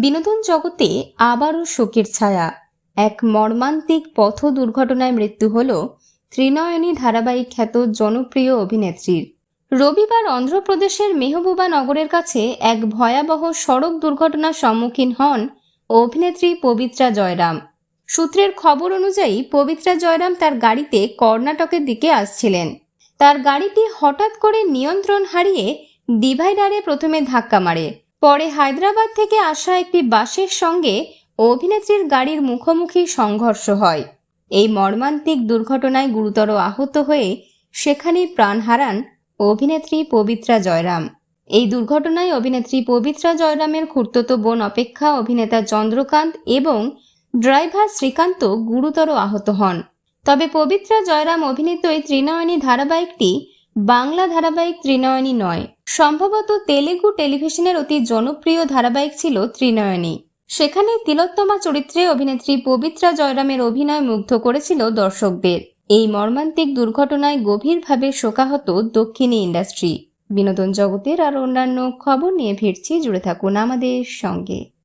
বিনোদন জগতে আবারও শোকের ছায়া। এক মর্মান্তিক পথ দুর্ঘটনায় মৃত্যু হল ত্রিনয়নী ধারাবাহিক খ্যাত জনপ্রিয় অভিনেত্রীর। রবিবার অন্ধ্রপ্রদেশের মেহবুবা নগরের কাছে এক ভয়াবহ সড়ক দুর্ঘটনার সম্মুখীন হন অভিনেত্রী পবিত্রা জয়রাম। সূত্রের খবর অনুযায়ী পবিত্রা জয়রাম তার গাড়িতে কর্ণাটকের দিকে আসছিলেন। তার গাড়িটি হঠাৎ করে নিয়ন্ত্রণ হারিয়ে ডিভাইডারে প্রথমে ধাক্কা মারে। পরে হায়দ্রাবাদ থেকে আসা একটি বাসের সঙ্গে অভিনেত্রীর গাড়ির মুখোমুখি সংঘর্ষ হয়। এই মর্মান্তিক দুর্ঘটনায় গুরুতর আহত হয়ে সেখানেই প্রাণ হারান অভিনেত্রী পবিত্রা জয়রাম। এই দুর্ঘটনায় অভিনেত্রী পবিত্রা জয়রামের খুর্তত বোন অপেক্ষা অভিনেতা চন্দ্রকান্ত এবং ড্রাইভার শ্রীকান্ত গুরুতর আহত হন। তবে পবিত্রা জয়রাম অভিনীত এই ত্রিনয়নী ধারাবাহিকটি বাংলা ধারাবাহিক ত্রিনয়নী নয়। সম্ভবত তেলেগু টেলিভিশনের অতি জনপ্রিয় ধারাবাহিক ছিল ত্রিনয়নী। সেখানে তিলোত্তমা চরিত্রে অভিনেত্রী পবিত্রা জয়রামের অভিনয় মুগ্ধ করেছিল দর্শকদের। এই মর্মান্তিক দুর্ঘটনায় গভীরভাবে শোকাহত দক্ষিণী ইন্ডাস্ট্রি। বিনোদন জগতের আর অন্যান্য খবর নিয়ে ফিরছি, জুড়ে থাকুন আমাদের সঙ্গে।